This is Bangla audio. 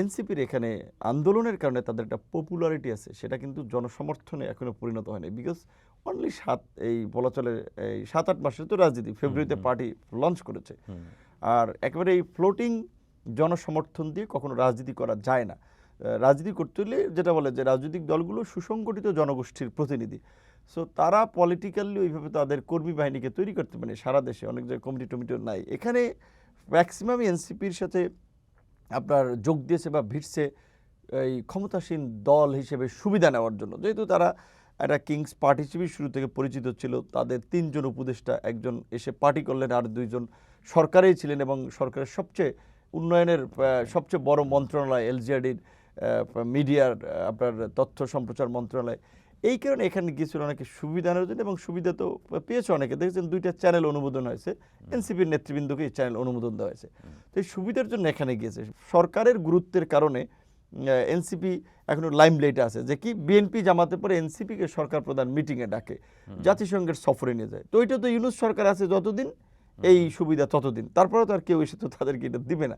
এনসিপির এখানে আন্দোলনের কারণে তাদের একটা পপুলারিটি আছে সেটা কিন্তু জনসমর্থনে এখনও পরিণত হয়নি। বিকজ অনলি সাত এই বলা চলে এই সাত আট মাসের তো রাজনীতি ফেব্রুয়ারিতে পার্টি লঞ্চ করেছে। আর একেবারে এই ফ্লোটিং জনসমর্থন দিয়ে কখনো রাজনীতি করা যায় না। রাজনীতি করতে হলে যেটা বলে যে রাজনৈতিক দলগুলো সুসংগঠিত জনগোষ্ঠীর প্রতিনিধি। সো তারা পলিটিক্যালি ওইভাবে তাদের কর্মী বাহিনীকে তৈরি করতে পারে সারা দেশে অনেক জায়গায় কমিটি টমিটিও নাই। এখানে ম্যাক্সিমাম এনসিপির সাথে আপনার যোগ দিয়েছে বা ভিড়ছে এই ক্ষমতাসীন দল হিসেবে সুবিধা নেওয়ার জন্য। যেহেতু তারা একটা কিংস পার্টি হিসেবে শুরু থেকে পরিচিত ছিল, তাদের তিনজন উপদেষ্টা, একজন এসে পার্টি করলেন আর দুইজন সরকারেই ছিলেন এবং সরকারের সবচেয়ে উন্নয়নের সবচেয়ে বড় মন্ত্রণালয় এলজিআরডির মিডিয়ার আপনার তথ্য সম্প্রচার মন্ত্রণালয় এই কারণে এখানে গিয়েছিল অনেকে সুবিধা নেওয়ার জন্য এবং সুবিধা তো পেয়েছে অনেকে। দেখেছেন দুইটা চ্যানেল অনুমোদন হয়েছে। এনসিপির নেতৃবৃন্দকে এই চ্যানেল অনুমোদন দেওয়া হয়েছে। তো এই সুবিধার জন্য এখানে গিয়েছে। সরকারের গুরুত্বের কারণে এনসিপি এখনও লাইমলাইটে আছে যে কি বিএনপি জামাতে পরে এনসিপিকে সরকার প্রধান মিটিংয়ে ডাকে জাতিসংঘের সফরে নিয়ে যায়। তো ওইটা তো ইউনুস সরকার আছে যতদিন এই সুবিধা ততদিন। তারপরে তো আর কেউ এসে তো তাদেরকে এটা দিবে না।